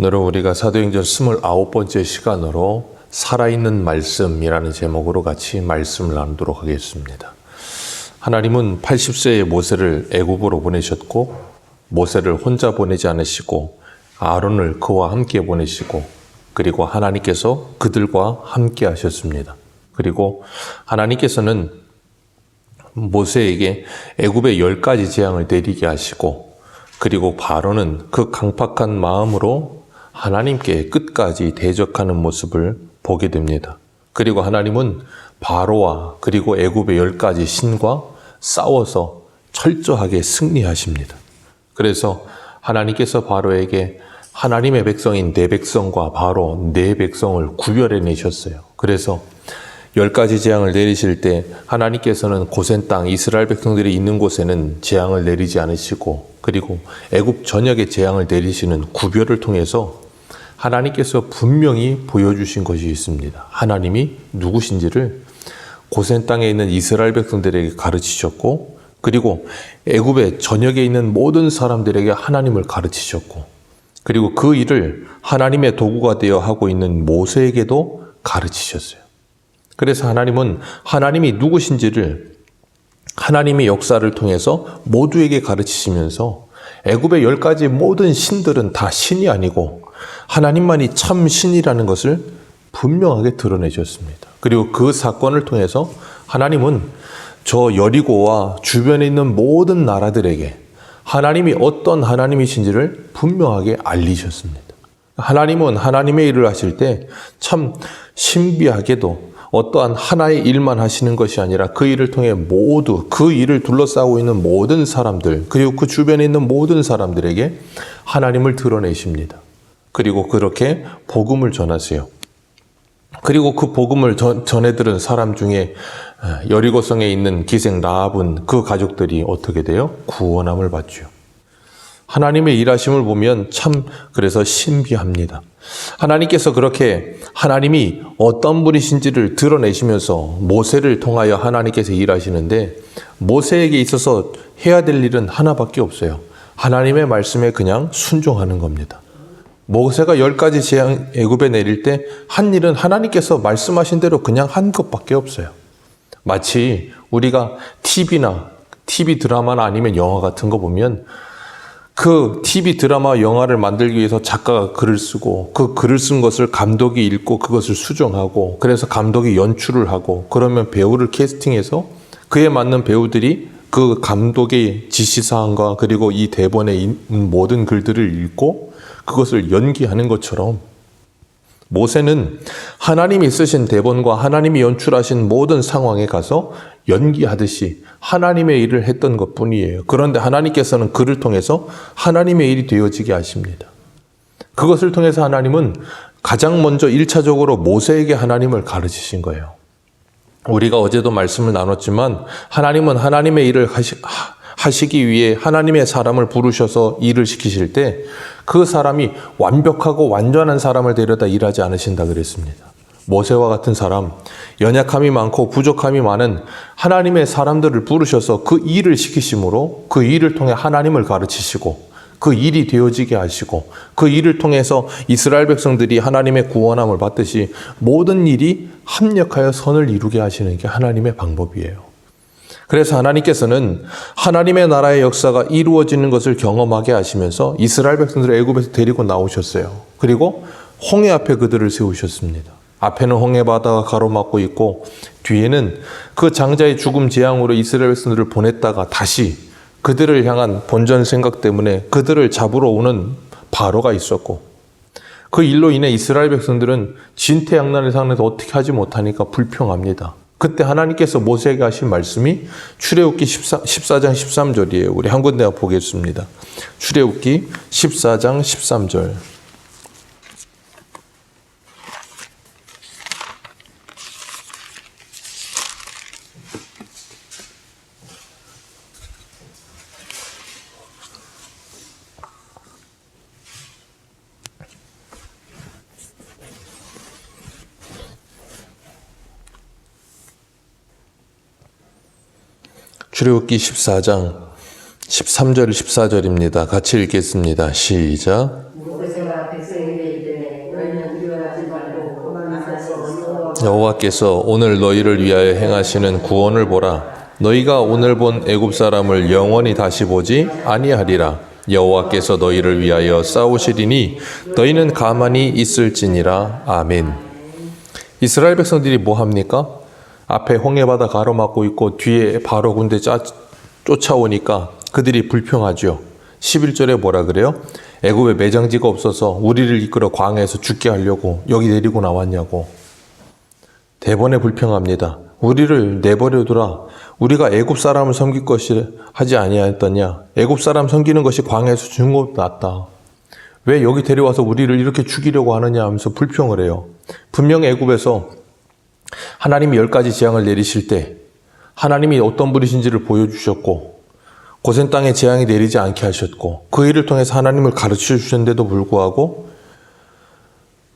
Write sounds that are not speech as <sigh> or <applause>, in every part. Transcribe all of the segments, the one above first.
오늘은 우리가 사도행전 29번째 시간으로 살아있는 말씀이라는 제목으로 같이 말씀을 나누도록 하겠습니다. 하나님은 80세의 모세를 애굽으로 보내셨고 모세를 혼자 보내지 않으시고 아론을 그와 함께 보내시고 그리고 하나님께서 그들과 함께 하셨습니다. 그리고 하나님께서는 모세에게 애굽의 열 가지 재앙을 내리게 하시고 그리고 바로는 그 강팍한 마음으로 하나님께 끝까지 대적하는 모습을 보게 됩니다. 그리고 하나님은 바로와 그리고 애굽의 열 가지 신과 싸워서 철저하게 승리하십니다. 그래서 하나님께서 바로에게 하나님의 백성인 내 백성과 바로 내 백성을 구별해 내셨어요. 그래서 열 가지 재앙을 내리실 때 하나님께서는 고센 땅 이스라엘 백성들이 있는 곳에는 재앙을 내리지 않으시고 그리고 애굽 전역에 재앙을 내리시는 구별을 통해서 하나님께서 분명히 보여주신 것이 있습니다. 하나님이 누구신지를 고센 땅에 있는 이스라엘 백성들에게 가르치셨고 그리고 애굽의 전역에 있는 모든 사람들에게 하나님을 가르치셨고 그리고 그 일을 하나님의 도구가 되어 하고 있는 모세에게도 가르치셨어요. 그래서 하나님은 하나님이 누구신지를 하나님의 역사를 통해서 모두에게 가르치시면서 애굽의 열 가지 모든 신들은 다 신이 아니고 하나님만이 참 신이라는 것을 분명하게 드러내셨습니다. 그리고 그 사건을 통해서 하나님은 저 여리고와 주변에 있는 모든 나라들에게 하나님이 어떤 하나님이신지를 분명하게 알리셨습니다. 하나님은 하나님의 일을 하실 때 참 신비하게도 어떠한 하나의 일만 하시는 것이 아니라 그 일을 통해 모두 그 일을 둘러싸고 있는 모든 사람들 그리고 그 주변에 있는 모든 사람들에게 하나님을 드러내십니다. 그리고 그렇게 복음을 전하세요. 그리고 그 복음을 전, 전해 들은 사람 중에 여리고성에 있는 기생 라합은 그 가족들이 어떻게 돼요? 구원함을 받죠. 하나님의 일하심을 보면 참 그래서 신비합니다. 하나님께서 그렇게 하나님이 어떤 분이신지를 드러내시면서 모세를 통하여 하나님께서 일하시는데 모세에게 있어서 해야 될 일은 하나밖에 없어요. 하나님의 말씀에 그냥 순종하는 겁니다. 모세가 열 가지 재앙 애굽에 내릴 때 한 일은 하나님께서 말씀하신 대로 그냥 한 것밖에 없어요. 마치 우리가 TV나 TV 드라마나 아니면 영화 같은 거 보면 그 TV 드라마 영화를 만들기 위해서 작가가 글을 쓰고 그 글을 쓴 것을 감독이 읽고 그것을 수정하고 그래서 감독이 연출을 하고 그러면 배우를 캐스팅해서 그에 맞는 배우들이 그 감독의 지시사항과 그리고 이 대본에 있는 모든 글들을 읽고 그것을 연기하는 것처럼 모세는 하나님이 쓰신 대본과 하나님이 연출하신 모든 상황에 가서 연기하듯이 하나님의 일을 했던 것 뿐이에요. 그런데 하나님께서는 그를 통해서 하나님의 일이 되어지게 하십니다. 그것을 통해서 하나님은 가장 먼저 1차적으로 모세에게 하나님을 가르치신 거예요. 우리가 어제도 말씀을 나눴지만 하나님은 하나님의 일을 하시, 하시기 위해 하나님의 사람을 부르셔서 일을 시키실 때 그 사람이 완벽하고 완전한 사람을 데려다 일하지 않으신다 그랬습니다. 모세와 같은 사람, 연약함이 많고 부족함이 많은 하나님의 사람들을 부르셔서 그 일을 시키심으로 그 일을 통해 하나님을 가르치시고 그 일이 되어지게 하시고 그 일을 통해서 이스라엘 백성들이 하나님의 구원함을 받듯이 모든 일이 합력하여 선을 이루게 하시는 게 하나님의 방법이에요. 그래서 하나님께서는 하나님의 나라의 역사가 이루어지는 것을 경험하게 하시면서 이스라엘 백성들을 애굽에서 데리고 나오셨어요. 그리고 홍해 앞에 그들을 세우셨습니다. 앞에는 홍해 바다가 가로막고 있고 뒤에는 그 장자의 죽음 재앙으로 이스라엘 백성들을 보냈다가 다시 그들을 향한 본전 생각 때문에 그들을 잡으러 오는 바로가 있었고 그 일로 인해 이스라엘 백성들은 진퇴양난의 상황에서 어떻게 하지 못하니까 불평합니다. 그때 하나님께서 모세에게 하신 말씀이 출애굽기 14, 14장 13절이에요. 우리 한 군데 보겠습니다. 출애굽기 14장 13절. 출애굽기 14장 13절 14절입니다. 같이 읽겠습니다. 시작. 여호와께서 오늘 너희를 위하여 행하시는 구원을 보라. 너희가 오늘 본 애굽 사람을 영원히 다시 보지 아니하리라. 여호와께서 너희를 위하여 싸우시리니 너희는 가만히 있을지니라. 아멘. 이스라엘 백성들이 뭐 합니까? 앞에 홍해바다 가로막고 있고 뒤에 바로 군대 짜, 쫓아오니까 그들이 불평하죠. 11절에 뭐라 그래요? 애굽에 매장지가 없어서 우리를 이끌어 광야에서 죽게 하려고 여기 데리고 나왔냐고. 대번에 불평합니다. 우리를 내버려 두라. 우리가 애굽 사람을 섬길 것이 하지 아니하였더냐? 애굽 사람 섬기는 것이 광야에서 죽는 것 낫다. 왜 여기 데려와서 우리를 이렇게 죽이려고 하느냐 하면서 불평을 해요. 분명 애굽에서 하나님이 열 가지 재앙을 내리실 때 하나님이 어떤 분이신지를 보여주셨고 고센 땅에 재앙이 내리지 않게 하셨고 그 일을 통해서 하나님을 가르쳐 주셨는데도 불구하고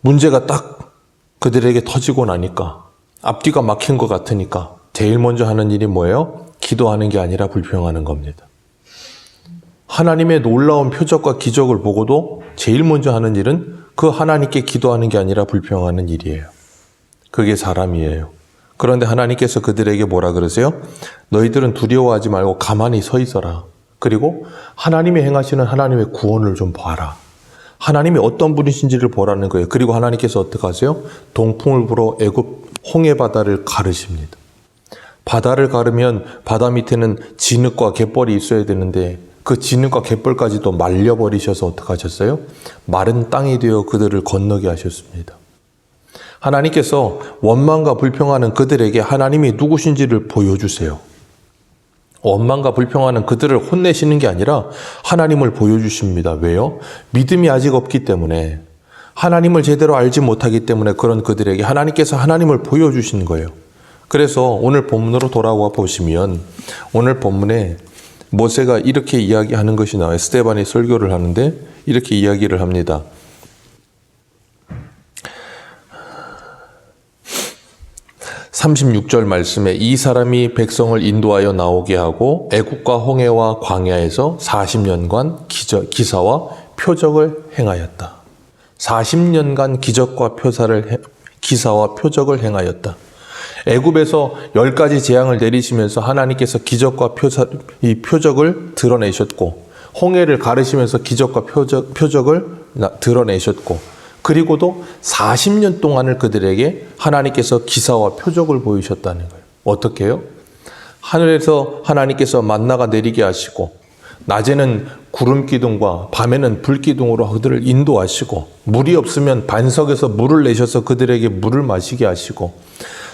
문제가 딱 그들에게 터지고 나니까 앞뒤가 막힌 것 같으니까 제일 먼저 하는 일이 뭐예요? 기도하는 게 아니라 불평하는 겁니다. 하나님의 놀라운 표적과 기적을 보고도 제일 먼저 하는 일은 그 하나님께 기도하는 게 아니라 불평하는 일이에요. 그게 사람이에요. 그런데 하나님께서 그들에게 뭐라 그러세요? 너희들은 두려워하지 말고 가만히 서 있어라. 그리고 하나님이 행하시는 하나님의 구원을 좀 봐라. 하나님이 어떤 분이신지를 보라는 거예요. 그리고 하나님께서 어떻게 하세요? 동풍을 불어 애굽 홍해 바다를 가르십니다. 바다를 가르면 바다 밑에는 진흙과 갯벌이 있어야 되는데 그 진흙과 갯벌까지도 말려버리셔서 어떻게 하셨어요? 마른 땅이 되어 그들을 건너게 하셨습니다. 하나님께서 원망과 불평하는 그들에게 하나님이 누구신지를 보여주세요. 원망과 불평하는 그들을 혼내시는 게 아니라 하나님을 보여주십니다. 왜요? 믿음이 아직 없기 때문에 하나님을 제대로 알지 못하기 때문에 그런 그들에게 하나님께서 하나님을 보여주신 거예요. 그래서 오늘 본문으로 돌아와 보시면 오늘 본문에 모세가 이렇게 이야기하는 것이 나와요. 스테반이 설교를 하는데 이렇게 이야기를 합니다. 36절 말씀에 이 사람이 백성을 인도하여 나오게 하고 애국과 홍해와 광야에서 40년간 기적, 기사와 표적을 행하였다. 40년간 기적과 표사를 해- 기사와 표적을 행하였다. 애굽에서 열 가지 재앙을 내리시면서 하나님께서 기적과 표사, 이 표적을 드러내셨고 홍해를 가르시면서 기적과 표적, 표적을 나- 드러내셨고 그리고도 40년 동안을 그들에게 하나님께서 기사와 표적을 보이셨다는 거예요. 어떻게 해요? 하늘에서 하나님께서 만나가 내리게 하시고 낮에는 구름 기둥과 밤에는 불 기둥으로 그들을 인도하시고 물이 없으면 반석에서 물을 내셔서 그들에게 물을 마시게 하시고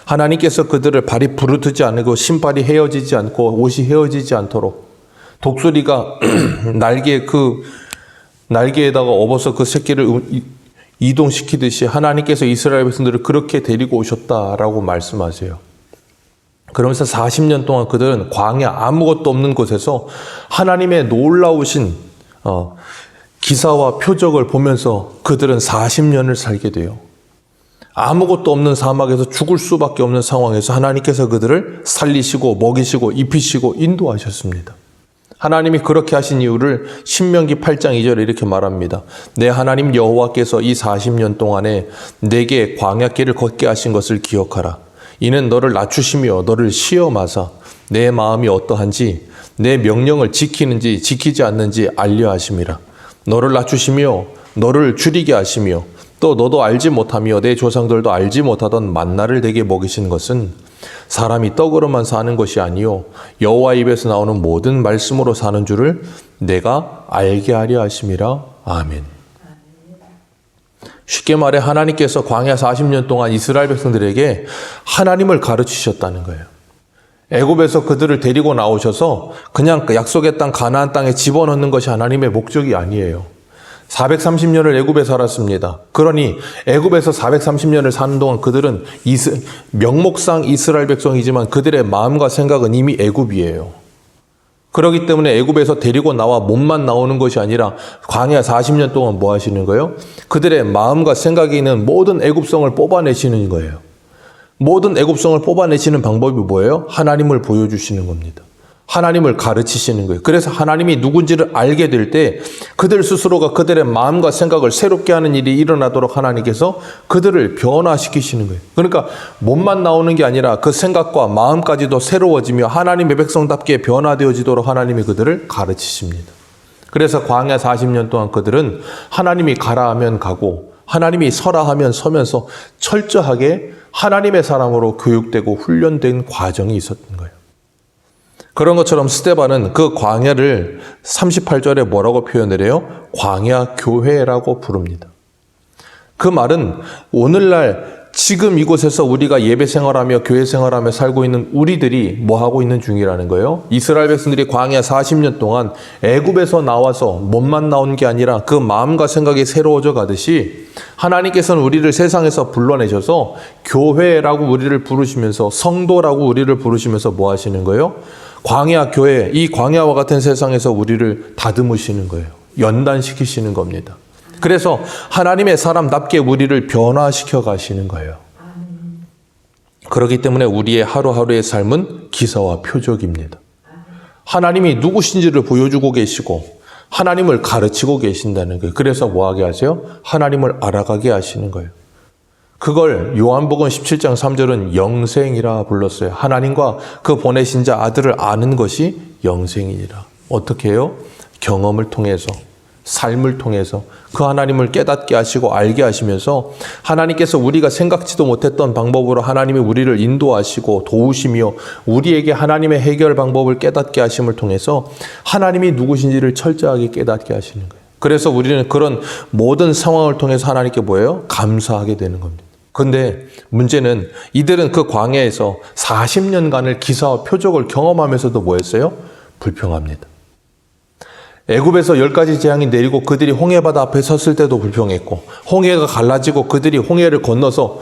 하나님께서 그들을 발이 부르트지 않고 신발이 헤어지지 않고 옷이 헤어지지 않도록 독수리가 <clears throat> 날개 그 날개에다가 업어서 그 새끼를 이- 이동시키듯이 하나님께서 이스라엘 백성들을 그렇게 데리고 오셨다라고 말씀하세요. 그러면서 40년 동안 그들은 광야 아무것도 없는 곳에서 하나님의 놀라우신 어, 기사와 표적을 보면서 그들은 40년을 살게 돼요. 아무것도 없는 사막에서 죽을 수밖에 없는 상황에서 하나님께서 그들을 살리시고 먹이시고 입히시고 인도하셨습니다. 하나님이 그렇게 하신 이유를 신명기 8장 2절에 이렇게 말합니다. 내 하나님 여호와께서 이 40년 동안에 내게 광야길을 걷게 하신 것을 기억하라. 이는 너를 낮추시며 너를 시험하사 내 마음이 어떠한지 내 명령을 지키는지 지키지 않는지 알려 하심이라. 너를 낮추시며 너를 줄이게 하시며 또 너도 알지 못하며 내 조상들도 알지 못하던 만나를 내게 먹이신 것은 사람이 떡으로만 사는 것이 아니요 여호와 입에서 나오는 모든 말씀으로 사는 줄을 내가 알게 하려 하심이라 아멘. 쉽게 말해 하나님께서 광야 40년 동안 이스라엘 백성들에게 하나님을 가르치셨다는 거예요. 애굽에서 그들을 데리고 나오셔서 그냥 그 약속의 땅 가나안 땅에 집어넣는 것이 하나님의 목적이 아니에요. 430년을 애굽에 살았습니다. 그러니 애굽에서 430년을 사는 동안 그들은 이스, 명목상 이스라엘 백성이지만 그들의 마음과 생각은 이미 애굽이에요. 그렇기 때문에 애굽에서 데리고 나와 몸만 나오는 것이 아니라 광야 40년 동안 뭐 하시는 거예요? 그들의 마음과 생각에 있는 모든 애굽성을 뽑아내시는 거예요. 모든 애굽성을 뽑아내시는 방법이 뭐예요? 하나님을 보여주시는 겁니다. 하나님을 가르치시는 거예요. 그래서 하나님이 누군지를 알게 될 때 그들 스스로가 그들의 마음과 생각을 새롭게 하는 일이 일어나도록 하나님께서 그들을 변화시키시는 거예요. 그러니까 몸만 나오는 게 아니라 그 생각과 마음까지도 새로워지며 하나님의 백성답게 변화되어지도록 하나님이 그들을 가르치십니다. 그래서 광야 40년 동안 그들은 하나님이 가라 하면 가고 하나님이 서라 하면 서면서 철저하게 하나님의 사람으로 교육되고 훈련된 과정이 있었던 거예요. 그런 것처럼 스테반은 그 광야를 38절에 뭐라고 표현을 해요? 광야 교회라고 부릅니다. 그 말은 오늘날 지금 이곳에서 우리가 예배 생활하며 교회 생활하며 살고 있는 우리들이 뭐 하고 있는 중이라는 거예요. 이스라엘 백성들이 광야 40년 동안 애굽에서 나와서 몸만 나온 게 아니라 그 마음과 생각이 새로워져 가듯이 하나님께서는 우리를 세상에서 불러내셔서 교회라고 우리를 부르시면서 성도라고 우리를 부르시면서 뭐 하시는 거예요? 광야 교회 이 광야와 같은 세상에서 우리를 다듬으시는 거예요. 연단시키시는 겁니다. 그래서 하나님의 사람답게 우리를 변화시켜 가시는 거예요. 그렇기 때문에 우리의 하루하루의 삶은 기사와 표적입니다. 하나님이 누구신지를 보여주고 계시고 하나님을 가르치고 계신다는 거예요. 그래서 뭐 하게 하세요? 하나님을 알아가게 하시는 거예요. 그걸 요한복음 17장 3절은 영생이라 불렀어요. 하나님과 그 보내신 자 아들을 아는 것이 영생이니라. 어떻게 해요? 경험을 통해서 삶을 통해서 그 하나님을 깨닫게 하시고 알게 하시면서 하나님께서 우리가 생각지도 못했던 방법으로 하나님이 우리를 인도하시고 도우시며 우리에게 하나님의 해결 방법을 깨닫게 하심을 통해서 하나님이 누구신지를 철저하게 깨닫게 하시는 거예요. 그래서 우리는 그런 모든 상황을 통해서 하나님께 뭐예요? 감사하게 되는 겁니다. 근데 문제는 이들은 그 광야에서 40년간을 기사와 표적을 경험하면서도 뭐였어요? 불평합니다. 애굽에서 열 가지 재앙이 내리고 그들이 홍해바다 앞에 섰을 때도 불평했고 홍해가 갈라지고 그들이 홍해를 건너서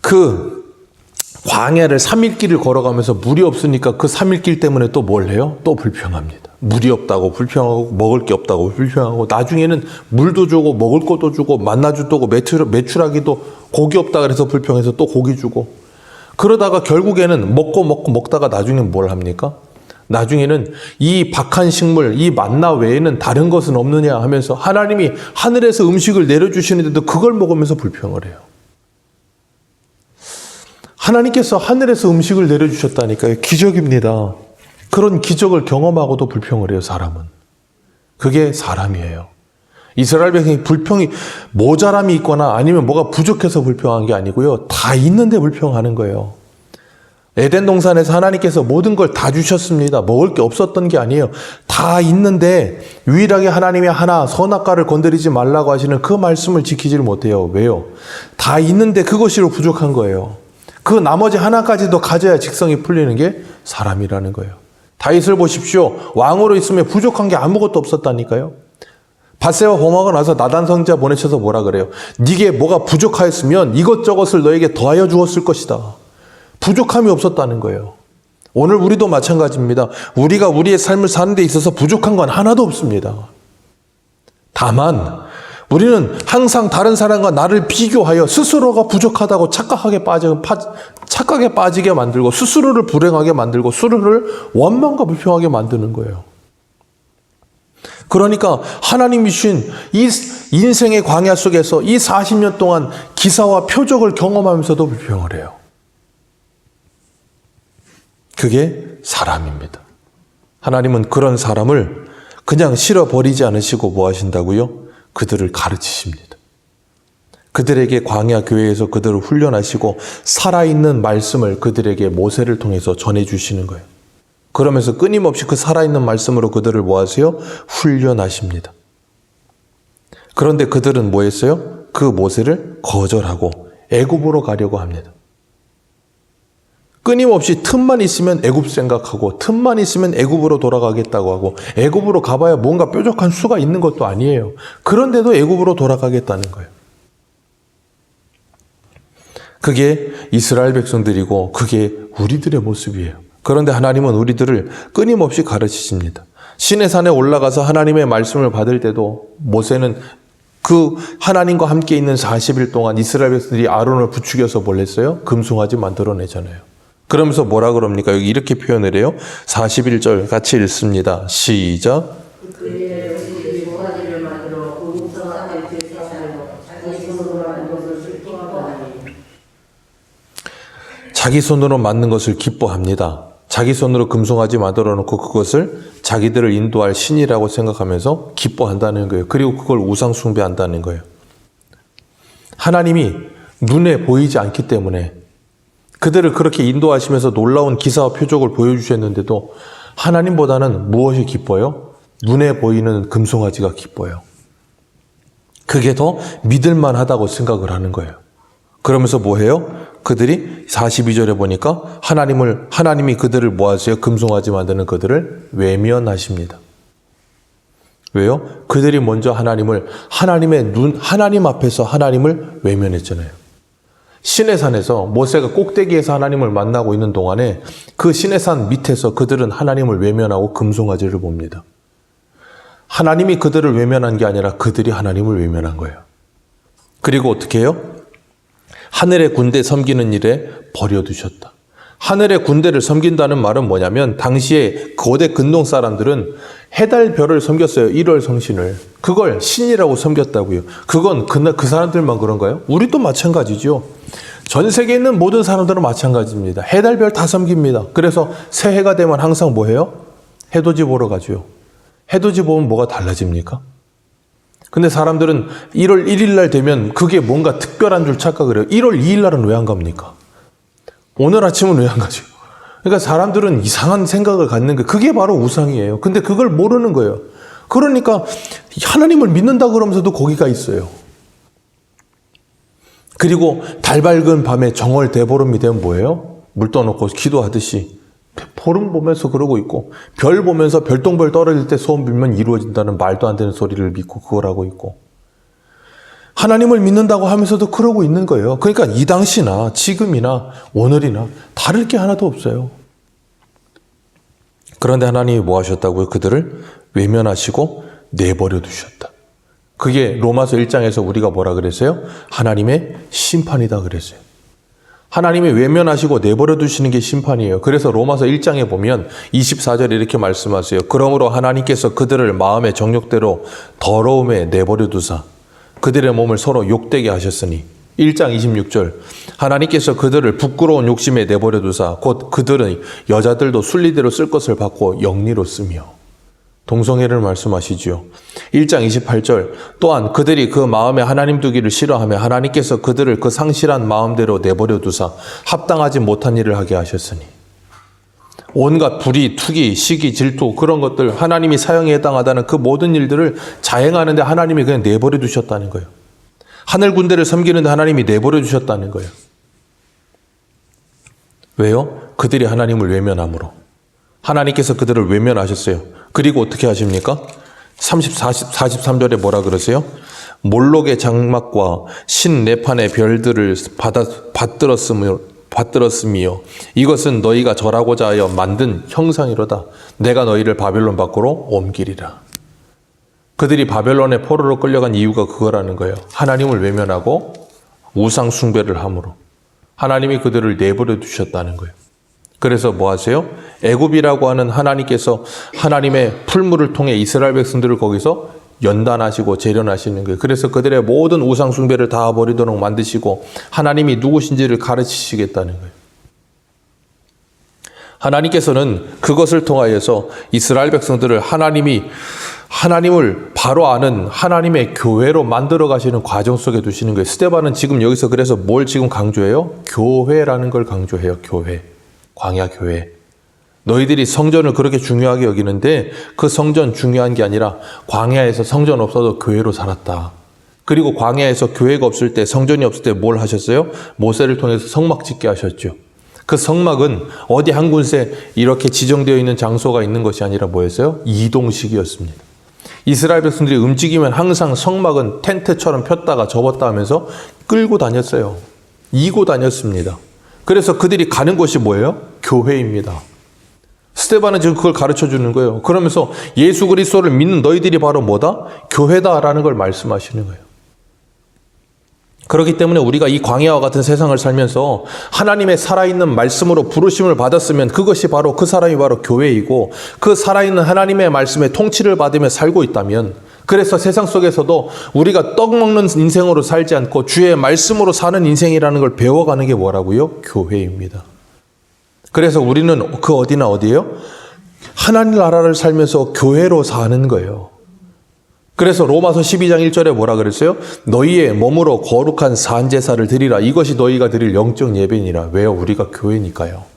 그 광야를 3일 길을 걸어가면서 물이 없으니까 그 3일 길 때문에 또 뭘 해요? 또 불평합니다. 물이 없다고 불평하고 먹을 게 없다고 불평하고 나중에는 물도 주고 먹을 것도 주고 만나주도 매출, 매출하기도 고기 없다 그래서 불평해서 또 고기 주고 그러다가 결국에는 먹고 먹고 먹다가 나중엔 뭘 합니까? 나중에는 이 박한 식물, 이 만나 외에는 다른 것은 없느냐 하면서 하나님이 하늘에서 음식을 내려주시는데도 그걸 먹으면서 불평을 해요. 하나님께서 하늘에서 음식을 내려주셨다니까요. 기적입니다. 그런 기적을 경험하고도 불평을 해요, 사람은. 그게 사람이에요. 이스라엘 백성이 불평이 모자람이 있거나 아니면 뭐가 부족해서 불평한 게 아니고요. 다 있는데 불평하는 거예요. 에덴 동산에서 하나님께서 모든 걸 다 주셨습니다. 먹을 게 없었던 게 아니에요. 다 있는데 유일하게 하나님이 하나 선악과를 건드리지 말라고 하시는 그 말씀을 지키지를 못해요. 왜요? 다 있는데 그것으로 부족한 거예요. 그 나머지 하나까지도 가져야 직성이 풀리는 게 사람이라는 거예요. 다윗을 보십시오. 왕으로 있으면 부족한 게 아무것도 없었다니까요. 바세와 범하고 나서 나단 성자 보내셔서 뭐라 그래요? 네게 뭐가 부족하였으면 이것저것을 너에게 더하여 주었을 것이다. 부족함이 없었다는 거예요. 오늘 우리도 마찬가지입니다. 우리가 우리의 삶을 사는 데 있어서 부족한 건 하나도 없습니다. 다만 우리는 항상 다른 사람과 나를 비교하여 스스로가 부족하다고 착각하게 빠져 파, 착각에 빠지게 만들고 스스로를 불행하게 만들고 스스로를 원망과 불평하게 만드는 거예요. 그러니까 하나님이 주신 이 인생의 광야 속에서 이 40년 동안 기사와 표적을 경험하면서도 불평을 해요. 그게 사람입니다. 하나님은 그런 사람을 그냥 실어버리지 않으시고 뭐 하신다고요? 그들을 가르치십니다. 그들에게 광야 교회에서 그들을 훈련하시고 살아있는 말씀을 그들에게 모세를 통해서 전해주시는 거예요. 그러면서 끊임없이 그 살아있는 말씀으로 그들을 뭐 하세요? 훈련하십니다. 그런데 그들은 뭐 했어요? 그 모세를 거절하고 애굽으로 가려고 합니다. 끊임없이 틈만 있으면 애굽 생각하고 틈만 있으면 애굽으로 돌아가겠다고 하고 애굽으로 가봐야 뭔가 뾰족한 수가 있는 것도 아니에요. 그런데도 애굽으로 돌아가겠다는 거예요. 그게 이스라엘 백성들이고 그게 우리들의 모습이에요. 그런데 하나님은 우리들을 끊임없이 가르치십니다. 신의 산에 올라가서 하나님의 말씀을 받을 때도 모세는 그 하나님과 함께 있는 40일 동안 이스라엘 백성들이 아론을 부추겨서 뭘 했어요? 금송아지 만들어내잖아요. 그러면서 뭐라 그럽니까? 여기 이렇게 표현을 해요. 41절 같이 읽습니다. 시작. 자기 손으로 만든 것을 기뻐합니다. 자기 손으로 금송아지 만들어 놓고 그것을 자기들을 인도할 신이라고 생각하면서 기뻐한다는 거예요. 그리고 그걸 우상 숭배한다는 거예요. 하나님이 눈에 보이지 않기 때문에 그들을 그렇게 인도하시면서 놀라운 기사와 표적을 보여주셨는데도 하나님보다는 무엇이 기뻐요? 눈에 보이는 금송아지가 기뻐요. 그게 더 믿을만 하다고 생각을 하는 거예요. 그러면서 뭐 해요? 그들이 42절에 보니까 하나님을, 하나님이 그들을 뭐 하세요? 금송아지 만드는 그들을 외면하십니다. 왜요? 그들이 먼저 하나님을, 하나님의 눈, 하나님 앞에서 하나님을 외면했잖아요. 신의 산에서 모세가 꼭대기에서 하나님을 만나고 있는 동안에 그 신의 산 밑에서 그들은 하나님을 외면하고 금송아지를 봅니다. 하나님이 그들을 외면한 게 아니라 그들이 하나님을 외면한 거예요. 그리고 어떻게 해요? 하늘의 군대 섬기는 일에 버려두셨다. 하늘의 군대를 섬긴다는 말은 뭐냐면 당시에 거대 근동 사람들은 해달 별을 섬겼어요. 1월 성신을. 그걸 신이라고 섬겼다고요. 그건 그, 그 사람들만 그런가요? 우리도 마찬가지죠. 전 세계에 있는 모든 사람들은 마찬가지입니다. 해달 별 다 섬깁니다. 그래서 새해가 되면 항상 뭐 해요? 해돋이 보러 가죠. 해돋이 보면 뭐가 달라집니까? 근데 사람들은 1월 1일 날 되면 그게 뭔가 특별한 줄 착각을 해요. 1월 2일 날은 왜 안 갑니까? 오늘 아침은 왜 안 가죠? 그러니까 사람들은 이상한 생각을 갖는 게 그게 바로 우상이에요. 근데 그걸 모르는 거예요. 그러니까 하나님을 믿는다 그러면서도 거기가 있어요. 그리고 달 밝은 밤에 정월 대보름이 되면 뭐예요? 물 떠놓고 기도하듯이 보름 보면서 그러고 있고 별 보면서 별똥별 떨어질 때 소원 빌면 이루어진다는 말도 안 되는 소리를 믿고 그걸 하고 있고 하나님을 믿는다고 하면서도 그러고 있는 거예요. 그러니까 이 당시나 지금이나 오늘이나 다를 게 하나도 없어요. 그런데 하나님이 뭐 하셨다고요? 그들을 외면하시고 내버려 두셨다. 그게 로마서 1장에서 우리가 뭐라 그랬어요? 하나님의 심판이다 그랬어요. 하나님이 외면하시고 내버려 두시는 게 심판이에요. 그래서 로마서 1장에 보면 24절에 이렇게 말씀하세요. 그러므로 하나님께서 그들을 마음의 정욕대로 더러움에 내버려 두사 그들의 몸을 서로 욕되게 하셨으니 1장 26절 하나님께서 그들을 부끄러운 욕심에 내버려 두사 곧 그들은 여자들도 순리대로 쓸 것을 받고 영리로 쓰며 동성애를 말씀하시지요. 1장 28절 또한 그들이 그 마음에 하나님 두기를 싫어하며 하나님께서 그들을 그 상실한 마음대로 내버려 두사 합당하지 못한 일을 하게 하셨으니 온갖 불의, 투기, 시기, 질투 그런 것들 하나님이 사형에 해당하다는 그 모든 일들을 자행하는데 하나님이 그냥 내버려 두셨다는 거예요. 하늘 군대를 섬기는데 하나님이 내버려 두셨다는 거예요. 왜요? 그들이 하나님을 외면함으로. 하나님께서 그들을 외면하셨어요. 그리고 어떻게 하십니까? 30, 40, 43절에 뭐라 그러세요? 몰록의 장막과 신 네판의 별들을 받아, 받들었으며, 받들었으며 이것은 너희가 절하고자 하여 만든 형상이로다. 내가 너희를 바벨론 밖으로 옮기리라. 그들이 바벨론의 포로로 끌려간 이유가 그거라는 거예요. 하나님을 외면하고 우상 숭배를 함으로 하나님이 그들을 내버려 두셨다는 거예요. 그래서 뭐 하세요? 애굽이라고 하는 하나님께서 하나님의 풀물을 통해 이스라엘 백성들을 거기서 연단하시고 재련하시는 거예요. 그래서 그들의 모든 우상 숭배를 다 버리도록 만드시고 하나님이 누구신지를 가르치시겠다는 거예요. 하나님께서는 그것을 통하여서 이스라엘 백성들을 하나님이 하나님을 바로 아는 하나님의 교회로 만들어 가시는 과정 속에 두시는 거예요. 스테반은 지금 여기서 그래서 뭘 지금 강조해요? 교회라는 걸 강조해요. 교회. 광야 교회. 너희들이 성전을 그렇게 중요하게 여기는데 그 성전 중요한 게 아니라 광야에서 성전 없어도 교회로 살았다. 그리고 광야에서 교회가 없을 때 성전이 없을 때 뭘 하셨어요? 모세를 통해서 성막 짓게 하셨죠. 그 성막은 어디 한 군데 이렇게 지정되어 있는 장소가 있는 것이 아니라 뭐였어요? 이동식이었습니다. 이스라엘 백성들이 움직이면 항상 성막은 텐트처럼 폈다가 접었다 하면서 끌고 다녔어요. 이고 다녔습니다. 그래서 그들이 가는 곳이 뭐예요? 교회입니다. 스테반은 지금 그걸 가르쳐 주는 거예요. 그러면서 예수 그리스도를 믿는 너희들이 바로 뭐다? 교회다라는 걸 말씀하시는 거예요. 그렇기 때문에 우리가 이 광야와 같은 세상을 살면서 하나님의 살아있는 말씀으로 부르심을 받았으면 그것이 바로 그 사람이 바로 교회이고 그 살아있는 하나님의 말씀에 통치를 받으며 살고 있다면 그래서 세상 속에서도 우리가 떡 먹는 인생으로 살지 않고 주의 말씀으로 사는 인생이라는 걸 배워가는 게 뭐라고요? 교회입니다. 그래서 우리는 그 어디나 어디예요? 하나님 나라를 살면서 교회로 사는 거예요. 그래서 로마서 12장 1절에 뭐라 그랬어요? 너희의 몸으로 거룩한 산제사를 드리라. 이것이 너희가 드릴 영적 예배니라. 왜요? 우리가 교회니까요.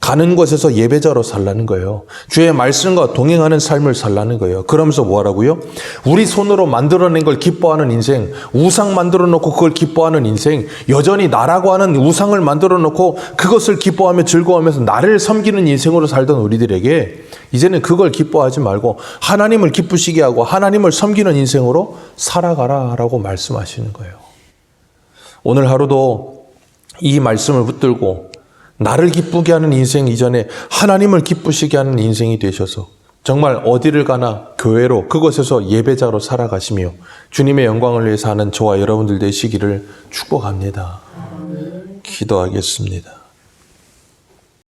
가는 곳에서 예배자로 살라는 거예요. 주의 말씀과 동행하는 삶을 살라는 거예요. 그러면서 뭐 하라고요? 우리 손으로 만들어낸 걸 기뻐하는 인생, 우상 만들어 놓고 그걸 기뻐하는 인생, 여전히 나라고 하는 우상을 만들어 놓고 그것을 기뻐하며 즐거워하면서 나를 섬기는 인생으로 살던 우리들에게 이제는 그걸 기뻐하지 말고 하나님을 기쁘시게 하고 하나님을 섬기는 인생으로 살아가라라고 말씀하시는 거예요. 오늘 하루도 이 말씀을 붙들고 나를 기쁘게 하는 인생 이전에 하나님을 기쁘시게 하는 인생이 되셔서 정말 어디를 가나 교회로 그곳에서 예배자로 살아가시며 주님의 영광을 위해 사는 저와 여러분들 되시기를 축복합니다. 기도하겠습니다.